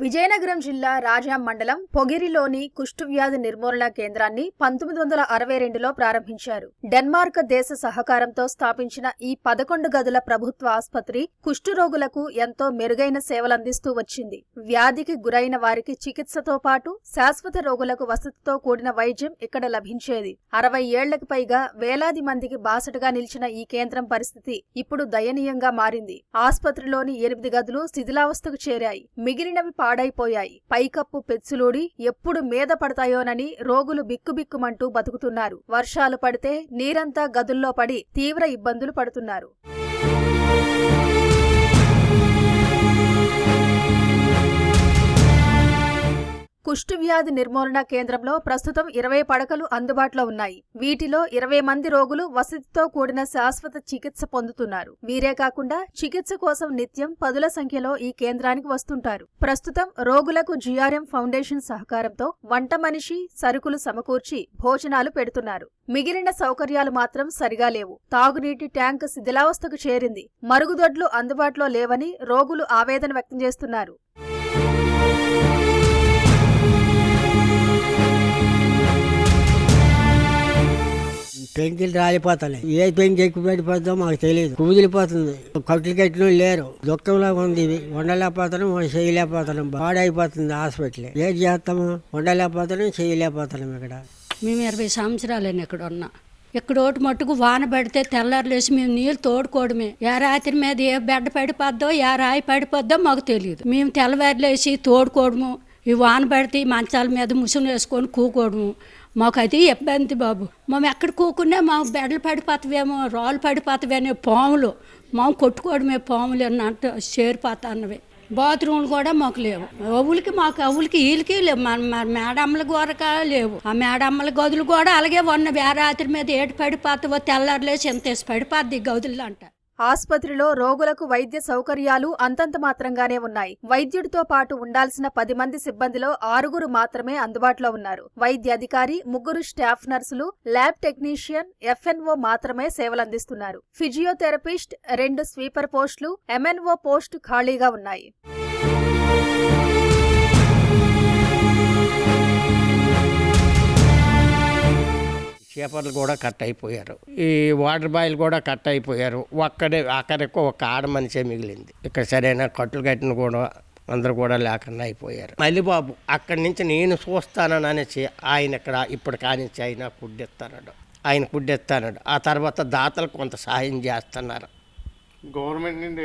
విజయనగరం జిల్లా రాజాం మండలం పొగిరిలోని కుష్ఠవ్యాధి నిర్మూలన కేంద్రాన్ని పంతొమ్మిది వందల అరవై రెండులో ప్రారంభించారు. డెన్మార్క్ దేశ సహకారంతో స్థాపించిన ఈ పదకొండు గదుల ప్రభుత్వ ఆసుపత్రి కుష్ఠరోగులకు ఎంతో మెరుగైన సేవలందిస్తూ వచ్చింది. వ్యాధికి గురైన వారికి చికిత్సతో పాటు శాశ్వత రోగులకు వసతితో కూడిన వైద్యం ఇక్కడ లభించేది. అరవై ఏళ్ళకు పైగా వేలాది మందికి బాసటగా నిలిచిన ఈ కేంద్రం పరిస్థితి ఇప్పుడు దయనీయంగా మారింది. ఆసుపత్రిలోని ఎనిమిది గదులు శిథిలావస్థకు చేరాయి. మిగిలినవి పాడైపోయాయి. పైకప్పు పెచ్చులూడి ఎప్పుడు మీద పడతాయోనని రోగులు బిక్కుబిక్కుమంటూ బతుకుతున్నారు. వర్షాలు పడితే నీరంతా గదుల్లో పడి తీవ్ర ఇబ్బందులు పడుతున్నారు. కుష్ఠవ్యాధి నిర్మూలన కేంద్రంలో ప్రస్తుతం ఇరవై పడకలు అందుబాటులో ఉన్నాయి. వీటిలో ఇరవై మంది రోగులు వసతితో కూడిన శాశ్వత చికిత్స పొందుతున్నారు. వీరే కాకుండా చికిత్స కోసం నిత్యం పదుల సంఖ్యలో ఈ కేంద్రానికి వస్తుంటారు. ప్రస్తుతం రోగులకు జిఆర్ఎం ఫౌండేషన్ సహకారంతో వంట మనిషి సరుకులు సమకూర్చి భోజనాలు పెడుతున్నారు. మిగిలిన సౌకర్యాలు మాత్రం సరిగా లేవు. తాగునీటి ట్యాంక్ శిథిలావస్థకు చేరింది. మరుగుదొడ్లు అందుబాటులో లేవని రోగులు ఆవేదన వ్యక్తం చేస్తున్నారు. పెంకులు రాలిపోతాయి ఏ పెంకి ఎక్కువ పడిపోతుందో మాకు తెలియదు కుదిలిపోతుంది కట్లు కట్టిన లేరు. దుఃఖంలో ఉంది. ఉండలేకపోతున్నాం చేయలేకపోతున్నాం. పాడైపోతుంది హాస్పిటల్. ఏం చేస్తాము? ఉండలేకపోతున్నాం చేయలేకపోతున్నాం ఇక్కడ. మేము ఇరవై సంవత్సరాలని ఇక్కడ ఉన్నా. ఇక్కడ ఒకటి మట్టుకు వాన పడితే తెల్లారులేసి మేము నీళ్ళు తోడుకోవడమే. ఏ రాత్రి మీద ఏ బెడ్ పడిపోద్దో ఏ రాయి పడిపోద్దో మాకు తెలియదు మేము తెల్లవారులేసి తోడుకోవడము. ఈ వాన పడితే మంచాల మీద ముసుగులు వేసుకొని కూకోవడము. మాకు అది ఇబ్బంది బాబు. మేము ఎక్కడ కూకున్నా మాకు బెడలు పడిపోతావేమో రాళ్ళు పడిపోతావేమో పాములు. మేము కొట్టుకోవడమే పాములు అన్నట్టు చేరిపోతా అన్నవి. బాత్రూమ్లు కూడా మాకు లేవు. అవులకి మాకు అవులకి వీళ్ళకి లేవు. మన మేడమ్మల గోరక లేవు. ఆ మేడమ్మల గదులు కూడా అలాగే ఉన్నవి వేరాత్రి రాత్రి మీద ఏటు పడిపోతావో తెల్లారులేసి ఎంత పడిపోద్ది గదులు అంట. ఆసుపత్రిలో రోగులకు వైద్య సౌకర్యాలు అంతంత మాత్రంగానే ఉన్నాయి. వైద్యుడితో పాటు ఉండాల్సిన పది మంది సిబ్బందిలో ఆరుగురు మాత్రమే అందుబాటులో ఉన్నారు. వైద్య అధికారి ముగ్గురు స్టాఫ్ నర్సులు ల్యాబ్ టెక్నీషియన్ ఎఫ్ఎన్ఓ మాత్రమే సేవలందిస్తున్నారు. ఫిజియోథెరపిస్ట్ రెండు స్వీపర్ పోస్టులు ఎంఎన్ఓ పోస్టు ఖాళీగా ఉన్నాయి. చేపలు కూడా కట్ అయిపోయారు. ఈ వాటర్ బాయిల్ కూడా కట్ అయిపోయారు. ఒక్కడే అక్కడికి ఒక ఆడ మనిషే మిగిలింది. ఇక్కడ సరైన కట్టులు కట్టిన కూడా అందరూ కూడా లేకుండా అయిపోయారు. మళ్ళీ బాబు అక్కడి నుంచి నేను చూస్తానని అనేసి ఆయన ఇక్కడ ఇప్పుడు కానించి ఆయన కుడ్డెత్తాడు ఆయన కుడ్డెత్తాడు ఆ తర్వాత దాతలు కొంత సహాయం చేస్తున్నారు. గవర్నమెంట్ నుండి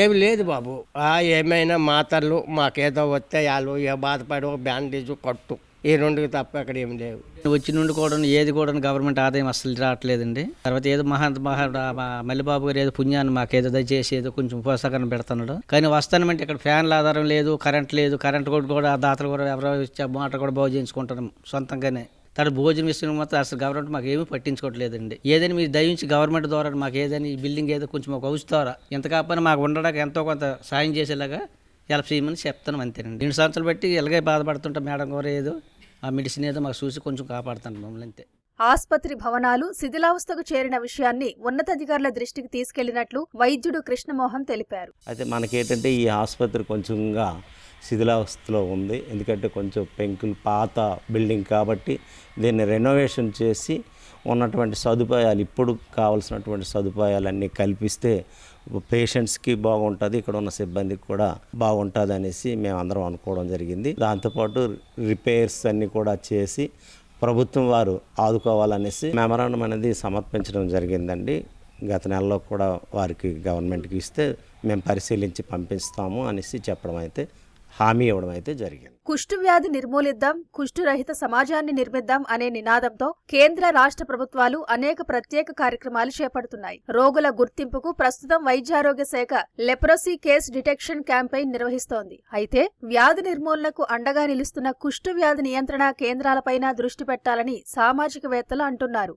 ఏమి లేదు బాబు. ఆ ఏమైనా మాతర్లు మాకేదో వస్తే వాళ్ళు ఏ బాధపడో బ్యాండేజ్ కట్టు. ఈ రెండుకి తప్ప అక్కడ ఏమి లేవు. వచ్చి నుండి కూడా ఏది కూడా గవర్నమెంట్ ఆదాయం అసలు రావట్లేదండి. తర్వాత ఏదో మహా మహా మా మల్లిబాబు గారు ఏదో పుణ్యాన్ని మాకేదో దయచేసి ఏదో కొంచెం పోషకాన్ని పెడుతున్నాడు. కానీ వస్తానంటే ఇక్కడ ఫ్యాన్ల ఆధారం లేదు కరెంట్ లేదు కరెంట్ కూడా కూడా దాతలు కూడా ఎవరో ఇచ్చే మాట కూడా బాగు చేయించుకుంటున్నాం సొంతంగానే. తన భోజనం విషయం మాత్రం అసలు గవర్నమెంట్ మాకు ఏమీ పట్టించుకోవట్లేదండి. ఏదైనా మీరు దయించి గవర్నమెంట్ ద్వారా మాకు ఏదైనా ఈ బిల్డింగ్ ఏదో కొంచెం ఒక హౌస్ ద్వారా ఎంత కాకపోయినా మాకు ఉండడానికి ఎంతో కొంత సాయం చేసేలాగా హెల్ప్ చేయమని చెప్తాను అంతేనండి. రెండు సంవత్సరాలు బట్టి ఇలాగే బాధపడుతుంటాం మేడం కూడా ఏదో ఆ మెడిసిన్ ఏదో మాకు చూసి కొంచెం కాపాడుతాను మమ్మల్ని అంతే. ఆస్పత్రి భవనాలు శిథిలావస్థకు చేరిన విషయాన్ని ఉన్నతాధికారుల దృష్టికి తీసుకెళ్ళినట్లు వైద్యుడు కృష్ణమోహన్ తెలిపారు. అయితే మనకేంటంటే ఈ ఆసుపత్రి కొంచెంగా శిథిలావస్థలో ఉంది. ఎందుకంటే కొంచెం పెంకులు పాత బిల్డింగ్ కాబట్టి దీన్ని రెనోవేషన్ చేసి ఉన్నటువంటి సదుపాయాలు ఇప్పుడు కావాల్సినటువంటి సదుపాయాలన్నీ కల్పిస్తే పేషెంట్స్కి బాగుంటుంది ఇక్కడ ఉన్న సిబ్బందికి కూడా బాగుంటుంది అనేసి మేము అందరం అనుకోవడం జరిగింది. దాంతోపాటు రిపేర్స్ అన్నీ కూడా చేసి ప్రభుత్వం వారు ఆదుకోవాలనేసి మెమరాండం అనేది సమర్పించడం జరిగిందండి. గత నెలలో కూడా వారికి గవర్నమెంట్కి ఇస్తే మేము పరిశీలించి పంపిస్తాము అనేసి చెప్పడం అయితే హామీ ఇవ్వడం అయితే జరిగింది. కుష్టు వ్యాధి నిర్మూలిద్దాం కుష్ఠురహిత సమాజాన్ని నిర్మిద్దాం అనే నినాదంతో కేంద్ర రాష్ట్ర ప్రభుత్వాలు అనేక ప్రత్యేక కార్యక్రమాలు చేపడుతున్నాయి. రోగుల గుర్తింపుకు ప్రస్తుతం వైద్యారోగ్య శాఖ లెప్రసీ కేస్ డిటెక్షన్ క్యాంపెయిన్ నిర్వహిస్తోంది. అయితే వ్యాధి నిర్మూలనకు అండగా నిలుస్తున్న కుష్టు వ్యాధి నియంత్రణ కేంద్రాలపైన దృష్టి పెట్టాలని సామాజికవేత్తలు అంటున్నారు.